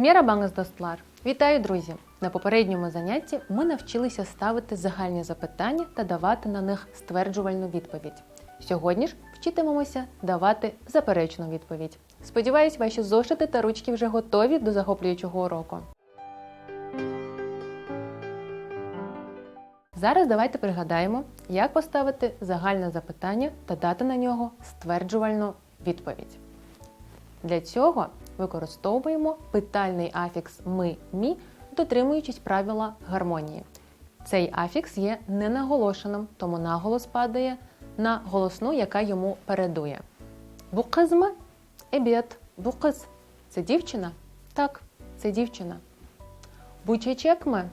Мєрабангас достлар! Вітаю, друзі! На попередньому занятті ми навчилися ставити загальні запитання та давати на них стверджувальну відповідь. Сьогодні ж вчитимемося давати заперечну відповідь. Сподіваюсь, ваші зошити та ручки вже готові до захоплюючого уроку. Зараз давайте пригадаємо, як поставити загальне запитання та дати на нього стверджувальну відповідь. Для цього використовуємо питальний афікс ми мі, дотримуючись правила гармонії. Цей афікс є ненаголошеним, тому наголос падає на голосну, яка йому передує. Букизме ебєт, букиз. Це дівчина? Так, це дівчина. Бучечекме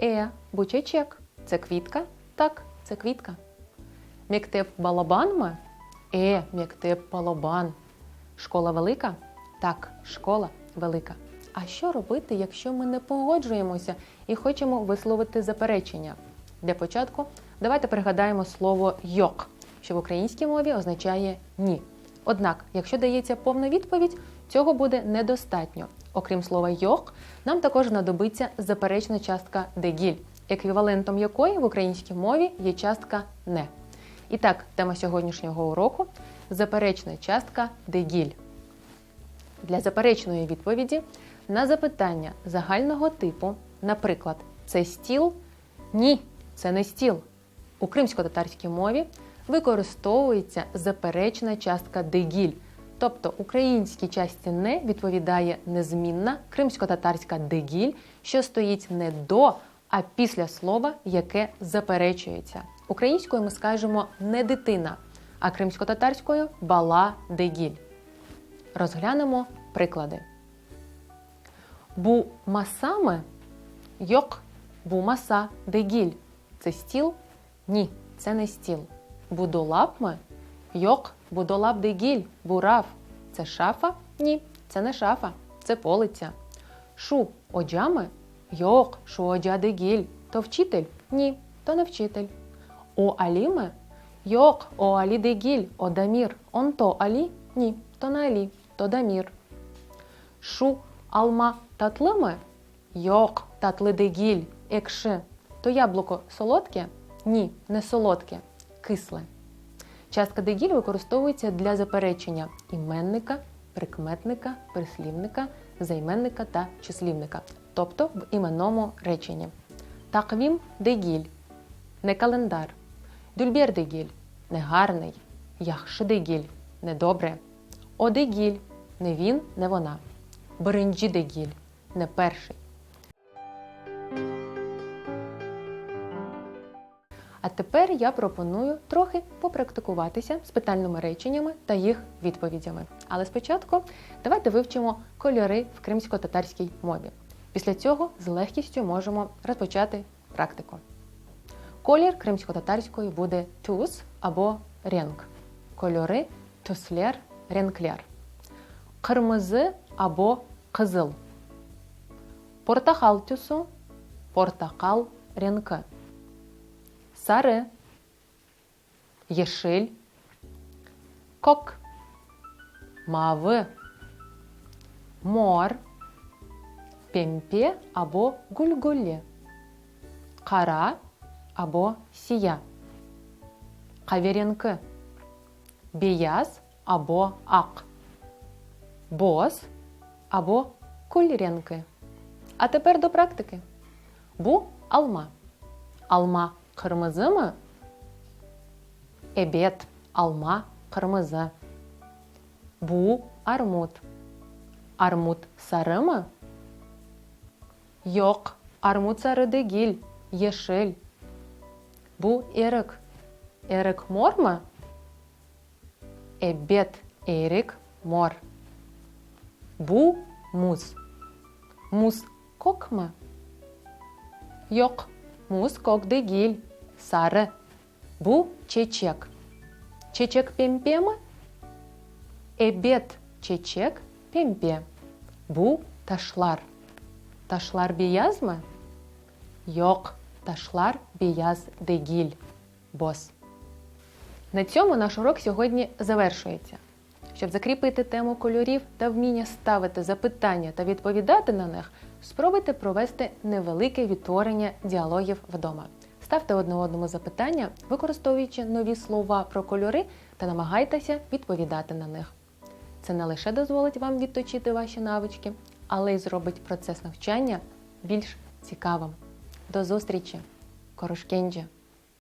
е, бучечек. Це квітка? Так, це квітка. Мектеп балабанме? Е, мектеп балабан. Школа велика? Так, школа велика. А що робити, якщо ми не погоджуємося і хочемо висловити заперечення? Для початку давайте пригадаємо слово йок, що в українській мові означає ні. Однак, якщо дається повна відповідь, цього буде недостатньо. Окрім слова йок, нам також знадобиться заперечна частка дегіль, еквівалентом якої в українській мові є частка не. І так, тема сьогоднішнього уроку заперечна частка дегіль. Для заперечної відповіді на запитання загального типу, наприклад, це стіл? Ні, це не стіл. У кримсько-татарській мові використовується заперечна частка дегіль, тобто українській часті не відповідає незмінна кримсько-татарська дегіль, що стоїть не до, а після слова, яке заперечується. Українською ми скажемо не дитина, а кримсько-татарською бала дегіль. Розглянемо приклади. Бу масаме йок бу маса дегіль. Це стіл? Ні, це не стіл. Будолапме йок будолап дегіль, бурав. Це шафа? Ні, це не шафа, це полиця. Шу оджаме йок шу оджа дегіль. То вчитель? Ні, то не вчитель. О аліме йок о алі дегіль, о дамір. Он то алі? Ні, то не алі, то дамір. Шу алма татлиме? Йок татли дегіль, екши. То яблуко солодке? Ні, не солодке, кисле. Частка дегіль використовується для заперечення іменника, прикметника, прислівника, займенника та числівника, тобто в іменному реченні. Таквім дегіль не календар. Дюльбєр дегіль не гарний. Недобре. Одегіль не він, не вона. Беренджідегіль не перший. А тепер я пропоную трохи попрактикуватися з питальними реченнями та їх відповідями. Але спочатку давайте вивчимо кольори в кримсько-татарській мові. Після цього з легкістю можемо розпочати практику. Колір кримсько-татарської буде туз або ренк. Кольори туслер, ренкляр. Кırmızı або кызыл. Портахал тюсу, портакал ренки. Сари, єшиль, кок, мави, мор, пемпе або гульгулі, қара або сия. Каверенки беяз або ақ. Боз або кольренки. А тепер до практики. Бу алма. Алма қырмызы мы? Эбет алма қырмызы. Бу армут. Армут сары мы? Йоқ, армут сары дегіл, ешіл. Bu erik. Erik mor mu? Evet, erik mor. Bu muz. Muz kok mu? Yok, muz kok değil, sarı. Bu çiçek. Çiçek pembe mi? Evet, çiçek pembe. Bu taşlar. Taşlar beyaz mı? Yok, taşlar beyaz değil. Boz. На цьому наш урок сьогодні завершується. Щоб закріпити тему кольорів та вміння ставити запитання та відповідати на них, спробуйте провести невелике відтворення діалогів вдома. Ставте одне одному запитання, використовуючи нові слова про кольори та намагайтеся відповідати на них. Це не лише дозволить вам відточити ваші навички, але й зробить процес навчання більш цікавим. До зустрічі! Корошкенджі!